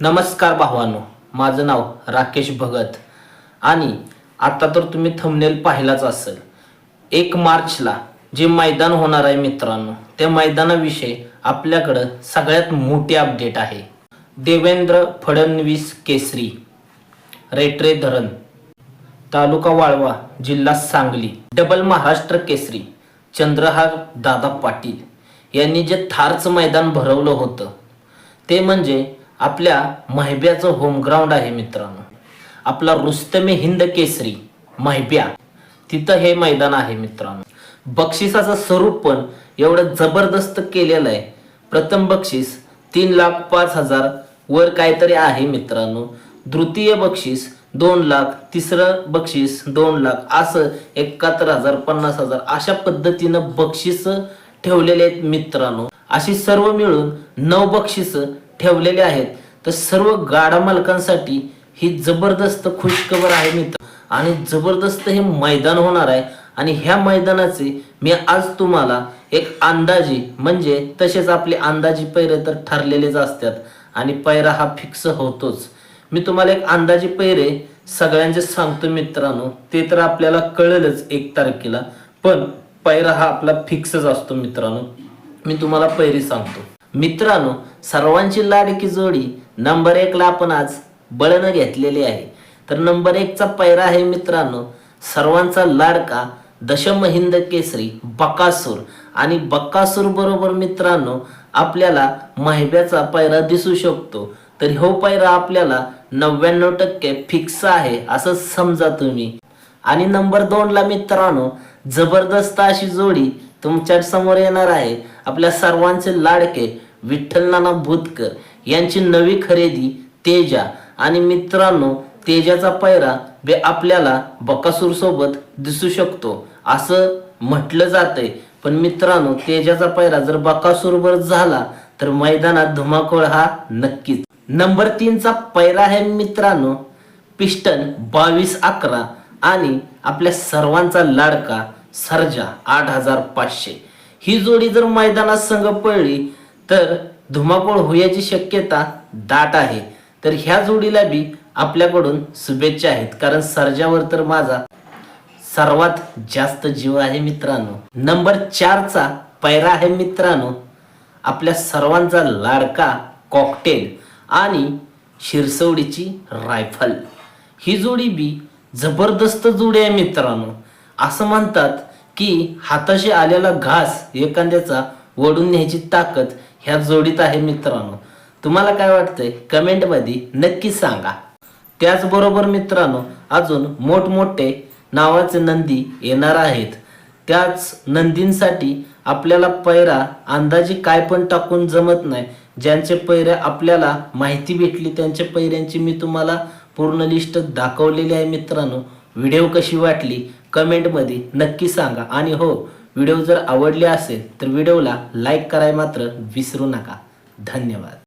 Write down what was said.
नमस्कार भावानो माझं नाव राकेश भगत आणि आता तर तुम्ही थंबनेल पाहिलाच असेल. एक मार्चला जे मैदान होणार आहे मित्रांनो त्या मैदानाविषयी आपल्याकडं सगळ्यात मोठी अपडेट आहे. देवेंद्र फडणवीस केसरी रेट्रे धरण तालुका वाळवा जिल्हा सांगली डबल महाराष्ट्र केसरी चंद्रहार दादा पाटील यांनी जे थारचं मैदान भरवलं होतं ते म्हणजे आपल्या महिब्याचं होमग्राऊंड आहे मित्रांनो. आपला रुस्तमे हिंद केसरी महिब्या. तिथं हे मैदान आहे मित्रांनो. बक्षिसाचं स्वरूप पण एवढं जबरदस्त केलेलं आहे. प्रथम बक्षीस तीन लाख पाच हजार वर काहीतरी आहे मित्रांनो. द्वितीय बक्षीस दोन लाख तिसरं बक्षीस दोन लाख असं एकाहत्तर हजार पन्नास हजार अशा पद्धतीनं बक्षीस ठेवलेले आहेत मित्रांनो. अशी सर्व मिळून नऊ बक्षीस ठेवलेले आहेत. तर सर्व गाडा मालकांसाठी ही जबरदस्त खुशखबर आहे मित्र. आणि जबरदस्त हे मैदान होणार आहे. आणि ह्या मैदानाचे मी आज तुम्हाला एक अंदाजी म्हणजे तसेच आपले अंदाजी पैरे तर ठरलेलेच असतात. आणि पैरा हा फिक्स होतोच. मी तुम्हाला एक अंदाजी पैरे सगळ्यांचे सांगतो मित्रांनो. ते तर आपल्याला कळेलच एक तारखेला. पण पैरा हा आपला फिक्सच असतो मित्रांनो. मी तुम्हाला पैरी सांगतो. मित्रांनो सर्वांची लाडकी जोडी नंबर एकला आपण आज बळनं घेतलेली आहे. तर नंबर एकचा पैरा आहे मित्रांनो सर्वांचा लाडका दशम हिंद केसरी बकासूर. आणि बक्कासूर बरोबर मित्रांनो आपल्याला महिब्याचा पैरा दिसू शकतो. तर हो पैरा आपल्याला नव्याण्णव टक्के फिक्स आहे असं समजा तुम्ही. आणि नंबर दोनला मित्रांनो जबरदस्त अशी जोडी तुमच्यासमोर येणार आहे. आपल्या सर्वांचे लाडके विठ्ठल नाना भूतकर यांची नवी खरेदी तेजा आणि मित्रांनो तेजाचा पैरा बे आपल्याला बकासूर सोबत दिसू शकतो. असं म्हटलं जातंय. पण मित्रांनो तेजाचा पैरा जर बकासूरवर झाला तर मैदानात धुमाकूळ हा नक्कीच. नंबर तीनचा पैरा आहे मित्रांनो पिस्टन बावीस अकरा आणि आपल्या सर्वांचा लाडका सर्जा आठ हजार पाचशे. ही जोडी जर मैदानात संघ पळली तर धुमाकूळ होण्याची शक्यता दाट आहे. तर ह्या जोडीला बी आपल्याकडून शुभेच्छा आहेत. कारण सर्जावर तर माझा सर्वात जास्त जीव आहे मित्रांनो. नंबर चारचा पैरा आहे मित्रांनो. आपल्या सर्वांचा लाडका कॉकटेल आणि शिरसवडीची रायफल. ही जोडी बी जबरदस्त जोडी आहे मित्रांनो. असं म्हणतात की हाताशी आलेला घास एखाद्याचा ओढून न्यायची ताकद ह्या जोडीत आहे मित्रांनो. तुम्हाला काय वाटतंय? कमेंटमध्ये नक्की सांगा. त्याचबरोबर मित्रांनो अजून मोठमोठे नावाचे नंदी येणार आहेत. त्याच नंदींसाठी आपल्याला पैरा अंदाजे काय पण टाकून जमत नाही. ज्यांचे पैरे आपल्याला माहिती भेटली त्यांच्या पैऱ्यांची मी तुम्हाला पूर्ण लिस्ट दाखवलेली आहे मित्रांनो. व्हिडिओ कशी वाटली? कमेंटमध्ये नक्की सांगा. आणि हो व्हिडिओ जर आवडले असेल तर व्हिडिओला लाईक करायला मात्र विसरू नका. धन्यवाद.